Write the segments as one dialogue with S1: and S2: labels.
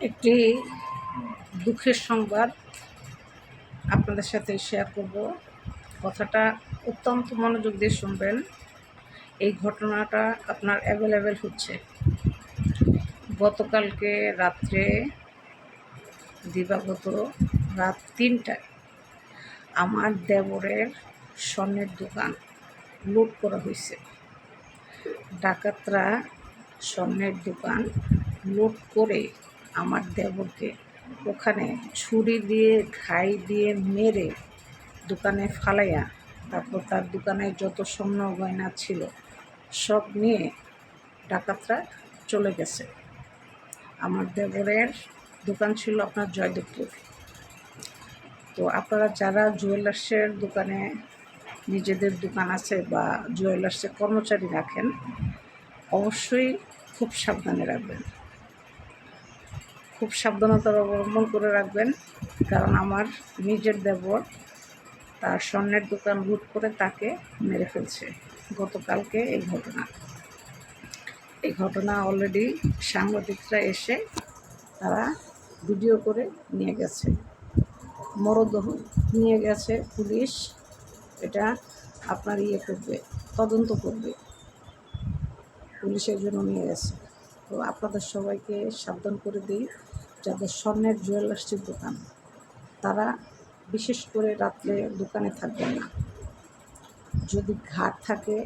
S1: একটি দুঃখের সংবাদ আপনাদের সাথে শেয়ার করব। কথাটা অত্যন্ত মনোযোগ দিয়ে শুনবেন। এই ঘটনাটা আপনার অ্যাভেলেবেল হচ্ছে। গতকালকে রাত্রে, দিবাগত রাত তিনটায় আমার দেবরের স্বর্ণের দোকান লুট করা হয়েছে। ডাকাতরা স্বর্ণের দোকান লুট করে আমার দেবরকে ওখানে ছুরি দিয়ে, ঘাই দিয়ে মেরে দোকানে ফালাইয়া, তারপর তার দোকানে যত স্বর্ণ গয়না ছিল সব নিয়ে ডাকাতরা চলে গেছে। আমার দেবরের দোকান ছিল আপনার জয়দেবপুর। তো আপনারা যারা জুয়েলার্সের দোকানে নিজেদের দোকান আছে বা জুয়েলার্সের কর্মচারী রাখেন, অবশ্যই খুব সাবধানে রাখবেন। খুব সাবধানতা অবলম্বন করে রাখবেন, কারণ আমার নিজের দেবর তার স্বর্ণের দোকান লুট করে তাকে মেরে ফেলছে গতকালকে এই ঘটনা। এই ঘটনা অলরেডি সাংবাদিকরা এসে তারা ভিডিও করে নিয়ে গেছে। মরদেহ নিয়ে গেছে পুলিশ, এটা আপনার ইয়ে করবে, তদন্ত করবে। পুলিশের জন্য নিয়ে গেছে। তো আপনাদের সবাইকে সাবধান করে দিই যাদের স্বর্ণের জুয়েলার্সের দোকান। তারা বিশেষ করে রাত্রে দোকানে থাকবেন না। যদি ঘাট থাকে,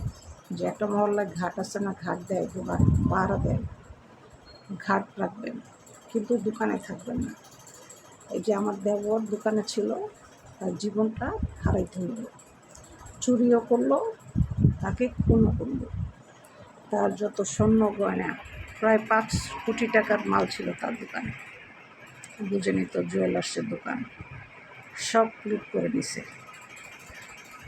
S1: যে একটা মহল্লায় ঘাট আছে না, ঘাট দেয়, দোকান পাহারা দেয়, ঘাট রাখবেন, কিন্তু দোকানে থাকবেন না। এই যে আমার দেবর দোকানে ছিল, তার জীবনটা হারাইতে হইল। চুরিও করল, তাকে খুনও করল। তার যত স্বর্ণ গয়না প্রায় পাঁচ কোটি টাকার মাল ছিল তার দোকানে। বুঝে নিত জুয়েলার্সের দোকান। সব লুট করে দিছে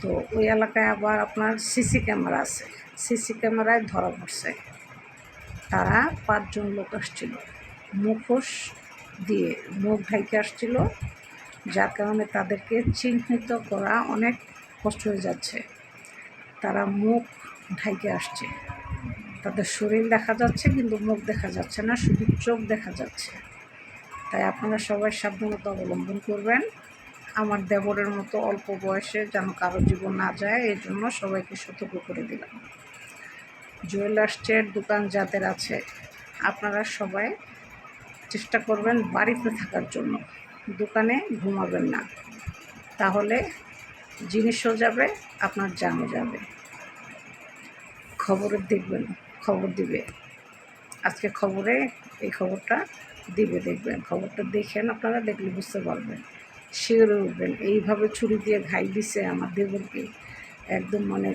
S1: তো ওই এলাকায় আবার আপনার সিসি ক্যামেরা আছে। সিসি ক্যামেরায় ধরা পড়ছে। তারা পাঁচজন লোক আসছিল। মুখোশ দিয়ে মুখ ঢাইকে আসছিল, যার কারণে তাদেরকে চিহ্নিত করা অনেক কষ্ট হয়ে যাচ্ছে। তারা মুখ ঢাইকে আসছে। তাদের শরীর দেখা যাচ্ছে, কিন্তু মুখ দেখা যাচ্ছে না, শুধু চোখ দেখা যাচ্ছে। তাই আপনারা সবাই সাবধানতা অবলম্বন করবেন। আমার দেবরের মতো অল্প বয়সে যেন কারও জীবন না যায়, এই জন্য সবাইকে সতর্ক করে দিলাম। জুয়েলার্সের দোকান যাদের আছে, আপনারা সবাই চেষ্টা করবেন বাড়িতে থাকার জন্য। দোকানে ঘুমাবেন না। তাহলে জিনিসও যাবে, আপনার জানও যাবে। খবরে দেখবেন। খবর দিবে। আজকে খবরে এই খবরটা দিবে, দেখবেন। খবরটা দেখেন, আপনারা দেখলে বুঝতে পারবেন। শিওরে উঠবেন। এইভাবে ছুরি দিয়ে ঘাই দিছে আমার দেবরকে। একদম মানে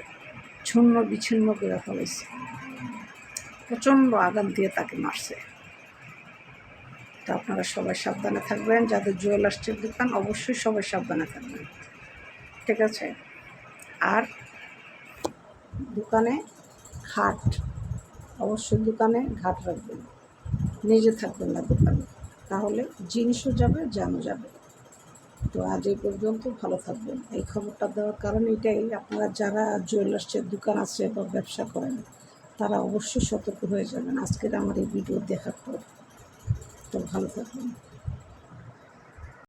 S1: ছন্ন বিচ্ছিন্ন করে ফেলেছে প্রচণ্ড আঘাত দিয়ে তাকে মারছে। তো আপনারা সবাই সাবধানে থাকবেন। যাদের জুয়েলার্সের দোকান, অবশ্যই সবাই সাবধানে থাকবেন। ঠিক আছে? আর দোকানে ঘাট অবশ্যই দোকানে ঘাট রাখবেন নিজে থাকবেন না দোকানে। তাহলে জিনিসও যাবে জানো যাবে। তো আজ এই পর্যন্ত ভালো থাকবেন। এই খবরটা দেওয়ার কারণ এটাই, আপনারা যারা জুয়েলার্সের দোকান আছে বা ব্যবসা করেন, তারা অবশ্যই সতর্ক হয়ে যাবেন। আজকের আমার এই ভিডিও দেখার পর। তো ভালো থাকবেন।